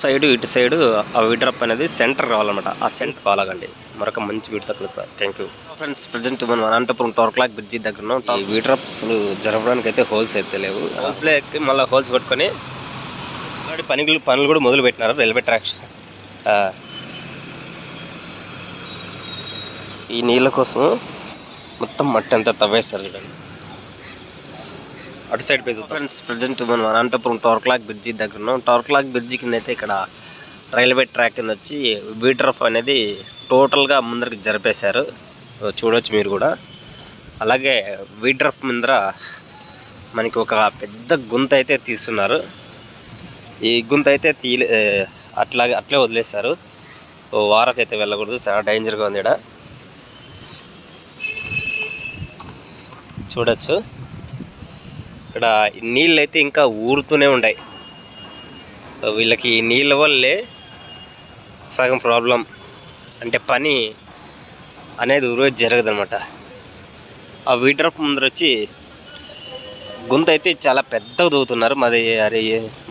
Side ఇటు side ఆ వీడ్రప్ అనేది సెంటర్ కావాలన్నమాట. ఆ సెంటర్ కావాలండి మరొక మంచి వీడితో కలుస్తా థ్యాంక్ యూ ఫ్రెండ్స్ ప్రజెంట్ మనం అనంతపురం టవర్ క్లాక్ బ్రిడ్జి దగ్గర ఉన్నాం ఈ వీడ్రప్స్ జరపడానికి అయితే హోల్స్ అయితే లేవు. హోల్స్లో ఎక్కి మళ్ళీ హోల్స్ కొట్టుకొని పనులు పనులు కూడా మొదలు పెట్టినారు. రైల్వే ట్రాక్స్ ఈ నీళ్ళ కోసం మొత్తం మట్టి అంతా తవ్వేస్తారు చూడండి. అటు సైడ్ పేజ్ ఫ్రెండ్స్ ప్రజెంట్ మనం అనంతపురం టోర్క్లాక్ బ్రిడ్జి దగ్గర ఉన్నాం. టోర్క్లాక్ బ్రిడ్జి కింద అయితే ఇక్కడ రైల్వే ట్రాక్ కింద వచ్చి బీటరఫ్ అనేది టోటల్గా ముందరికి జరిపేశారు. చూడవచ్చు మీరు కూడా. అలాగే వీడ్రఫ్ ముందర మనకి ఒక పెద్ద గుంత అయితే తీస్తున్నారు. ఈ గుంత అయితే తీలే అట్లాగే అట్లే వదిలేస్తారు ఓ వారకైతే వెళ్ళకూడదు. చాలా డేంజర్గా ఉంది ఇక్కడ చూడొచ్చు. ఇక్కడ నీళ్ళు అయితే ఇంకా ఊరుతూనే ఉన్నాయి వీళ్ళకి నీళ్ళ వల్లే సగం ప్రాబ్లం. అంటే పని అనేది ఊరోజు జరగదనమాట ఆ వీడ్రప్ ముందర వచ్చి గుంత అయితే చాలా పెద్దగా దూవుతున్నారు మరి అరే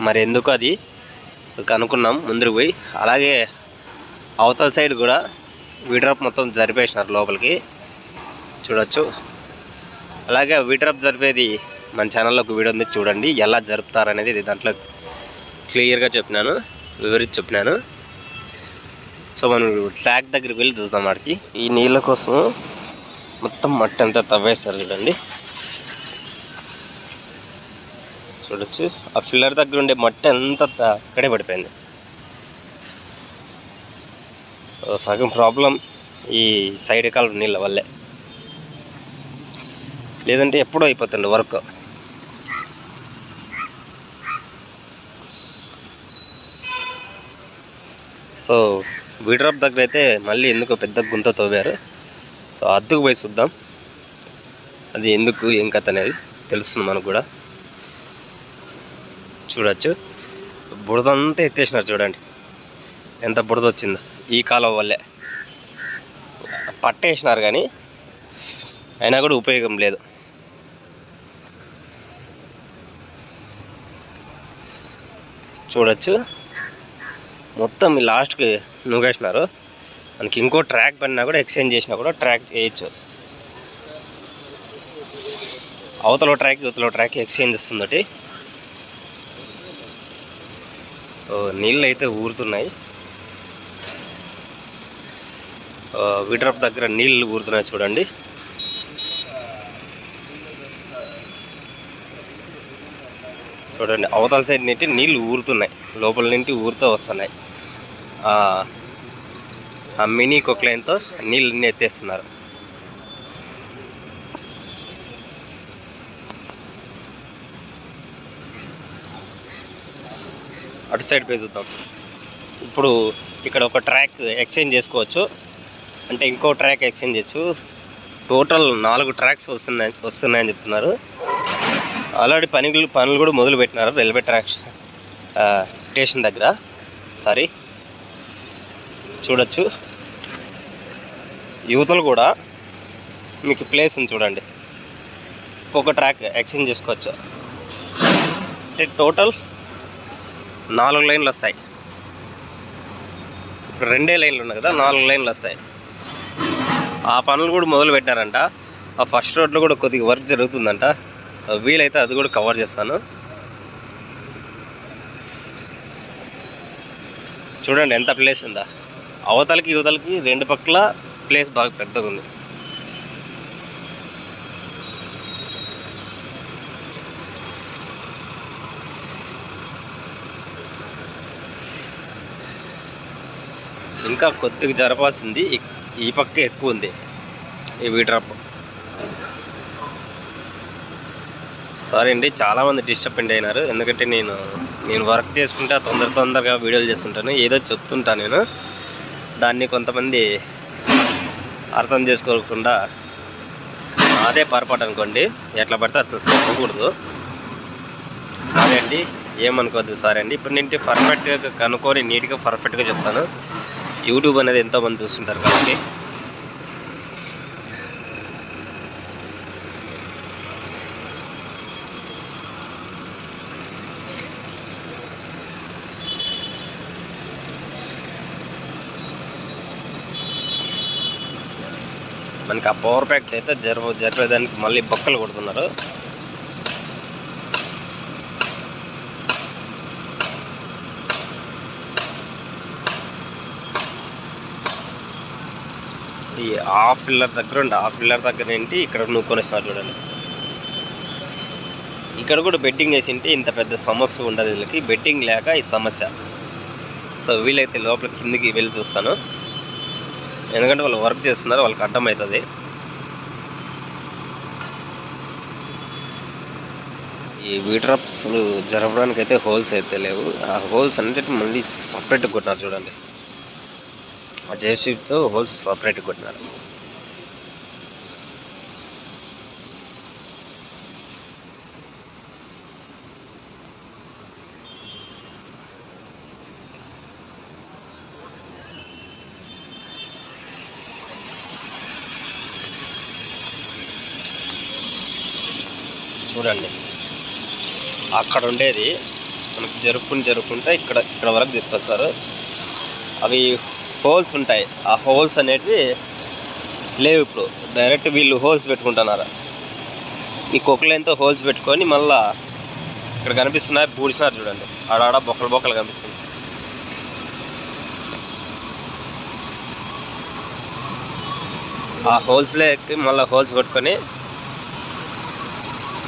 మరి ఎందుకు అది? కనుక్కున్నాం ముందుకు పోయి. అలాగే అవతల సైడ్ కూడా వీడ్రప్ మొత్తం జరిపేసినారు లోపలికి. చూడొచ్చు. అలాగే వీడ్రప్ జరిపేది మన ఛానల్లో ఒక వీడియో ఉంది చూడండి ఎలా జరుపుతారనేది ఇది దాంట్లో క్లియర్గా చెప్పినాను వివరించి చెప్పినాను. సో మనం ట్రాక్ దగ్గరికి వెళ్ళి చూద్దాం వాడికి. ఈ నీళ్ళ కోసం మొత్తం మట్టి అంతా తవ్వేస్తారు చూడండి. చూడొచ్చు. ఆ ఫిల్లర్ దగ్గర ఉండే మట్టి అంతా అక్కడే పడిపోయింది. సగం ప్రాబ్లం ఈ సైడ్ కాలం నీళ్ళ వల్లే. లేదంటే ఎప్పుడో అయిపోతుంది వర్క్. సో వీడ్రాప్ దగ్గర అయితే మళ్ళీ ఎందుకో పెద్ద గుంత తవ్వారు. సో అద్దుకు పోయి చూద్దాం. అది ఎందుకు ఏం కథ అనేది తెలుస్తుంది మనకు కూడా. చూడొచ్చు. బురదంతా ఎత్తేసినారు చూడండి. ఎంత బురద వచ్చిందో ఈ కాలం వల్లే. పట్టేసినారు కానీ అయినా కూడా ఉపయోగం లేదు. చూడొచ్చు. మొత్తం ఈ లాస్ట్కి నూగేసినారు. మనకి ఇంకో ట్రాక్ పడినా కూడా ఎక్స్చేంజ్ చేసినా కూడా ట్రాక్ చేయొచ్చు. అవతల ట్రాక్ ఇవతల ట్రాక్ ఎక్స్చేంజ్ వస్తుంది నీళ్ళు అయితే ఊరుతున్నాయి. విడ్రప్ దగ్గర నీళ్ళు ఊరుతున్నాయి చూడండి. చూడండి అవతల సైడ్ నుండి నీళ్ళు ఊరుతున్నాయి. లోపల నుండి ఊరుతూ వస్తున్నాయి. ఆ మినీ కొక్లైన్తో నీళ్ళని ఎత్తేస్తున్నారు అటు సైడ్ పోయి చూద్దాం ఇప్పుడు ఇక్కడ ఒక ట్రాక్ ఎక్స్చేంజ్ చేసుకోవచ్చు. అంటే ఇంకో ట్రాక్ ఎక్స్చేంజ్ చేయొచ్చు. టోటల్ నాలుగు ట్రాక్స్ వస్తున్నాయి వస్తున్నాయని చెప్తున్నారు. ఆల్రెడీ పనులు పనులు కూడా మొదలు పెట్టినారు రైల్వే ట్రాక్ స్టేషన్ దగ్గర. సారీ. చూడొచ్చు. యువతలు కూడా మీకు ప్లేస్ ఉంది చూడండి. ఒక్కొక్క ట్రాక్ ఎక్స్చేంజ్ చేసుకోవచ్చు. అంటే టోటల్ నాలుగు లైన్లు వస్తాయి. ఇప్పుడు రెండే లైన్లు ఉన్నాయి కదా నాలుగు లైన్లు వస్తాయి. ఆ పనులు కూడా మొదలు పెట్టారంట. ఆ ఫస్ట్ రోడ్లో కూడా కొద్దిగా వర్క్ జరుగుతుందంట. వీలైతే అది కూడా కవర్ చేస్తాను. చూడండి ఎంత ప్లేస్ ఉందా. అవతలకి యువతలకి రెండు పక్కల ప్లేస్ బాగా పెద్దగా ఉంది ఇంకా కొద్దిగా జరపాల్సింది ఈ- పక్క ఎక్కువ ఉంది. ఈ వీడ్రప్ సారీ అండి చాలామంది డిస్టర్బెండ్ అయినారు. ఎందుకంటే నేను నేను వర్క్ చేసుకుంటే తొందర తొందరగా వీడియోలు చేస్తుంటాను. ఏదో చెప్తుంటా నేను. దాన్ని కొంతమంది అర్థం చేసుకోకుండా అదే పొరపాటు అనుకోండి. ఎట్లా పడితే అట్లా చెప్పకూడదు. సరే అండి ఏమనుకోవద్దు సరే అండి. ఇప్పుడు నేను పర్ఫెక్ట్గా కనుక్కొని నీట్గా పర్ఫెక్ట్గా చెప్తాను. యూట్యూబ్ అనేది ఎంతోమంది చూస్తుంటారు కాబట్టి. మనకి ఆ పవర్ ప్యాక్ అయితే జరప జరిపేదానికి మళ్ళీ బొక్కలు కొడుతున్నారు. ఈ హాఫ్ పిల్లర్ దగ్గర ఉండి హాఫ్ పిల్లర్ దగ్గర ఏంటి? ఇక్కడ నూక్కొనేస్తున్నారు చూడండి. ఇక్కడ కూడా బెట్టింగ్ వేసి ఉంటే ఇంత పెద్ద సమస్య ఉండదు వీళ్ళకి. బెట్టింగ్ లేక ఈ సమస్య. సో వీలైతే లోపల కిందికి వెళ్ళి చూస్తాను. ఎందుకంటే వాళ్ళు వర్క్ చేస్తున్నారు వాళ్ళకి అర్థమవుతుంది. ఈ వీటరప్స్లు జరపడానికి అయితే హోల్స్ అయితే లేవు. ఆ హోల్స్ అన్నిటి మళ్ళీ సపరేట్గా కొట్టినారు చూడండి. ఆ జేసీబీతో హోల్స్ సపరేట్గా కొట్టినారు. చూడండి. అక్కడ ఉండేది. మనకి జరుపుకుని జరుపుకుంటే ఇక్కడ ఇక్కడ వరకు తీసుకొస్తారు. అవి హోల్స్ ఉంటాయి. ఆ హోల్స్ అనేటివి లేవు ఇప్పుడు. డైరెక్ట్ వీళ్ళు హోల్స్ పెట్టుకుంటున్నారు. ఈ కొక్కులైన్తో హోల్స్ పెట్టుకొని మళ్ళా ఇక్కడ కనిపిస్తున్నాయి పూడిసినారు చూడండి. ఆడాడ బొక్కలు బొక్కలు కనిపిస్తుంది ఆ హోల్స్లోకి మళ్ళీ హోల్స్ కొట్టుకొని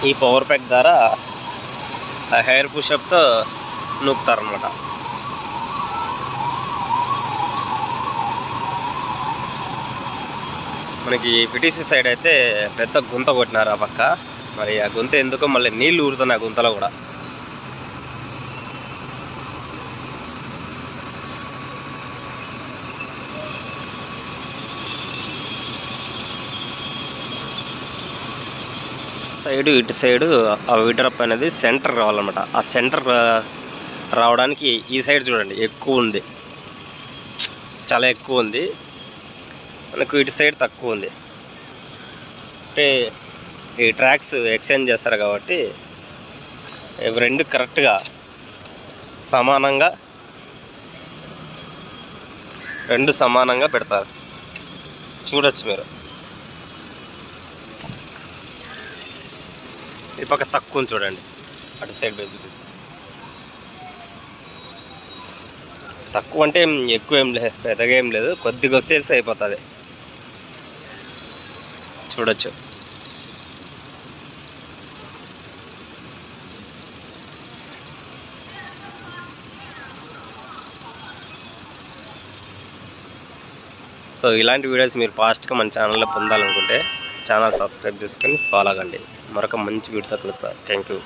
ఈ పవర్ ప్యాక్ ద్వారా హెయిర్ పుషప్తో నూపుతారనమాట మనకి పిటిసి సైడ్ అయితే పెద్ద గుంత కొట్టినారు ఆ పక్క. మరి ఆ గుంత ఎందుకో మళ్ళీ నీళ్ళు ఊరుతున్నాయి ఆ గుంతలో కూడా. సైడ్ ఇటు సైడు ఆ విడ్రప్ అనేది సెంటర్ రావాలన్నమాట. ఆ సెంటర్ రావడానికి ఈ సైడ్ చూడండి ఎక్కువ ఉంది. చాలా ఎక్కువ ఉంది. మనకు ఇటు సైడ్ తక్కువ ఉంది. అంటే ఈ ట్రాక్స్ ఎక్స్చేంజ్ చేస్తారు కాబట్టి ఇవి రెండు కరెక్ట్గా సమానంగా రెండు సమానంగా పెడతారు. చూడొచ్చు మీరు. ఈ పక్క తక్కువ చూడండి. అటు సైడ్ పోయి చూపిస్తాను తక్కువ అంటే ఎక్కువ ఏం లేదు పెద్దగా ఏం లేదు. కొద్దిగా వస్తే అయిపోతుంది చూడొచ్చు. సో ఇలాంటి వీడియోస్ మీరు ఫాస్ట్గా మన ఛానల్లో పొందాలనుకుంటే ఛానల్ సబ్స్క్రైబ్ చేసుకొని ఫాలో అవ్వండి మరొక మంచి వీడియోతో కలుస్తా. Thank you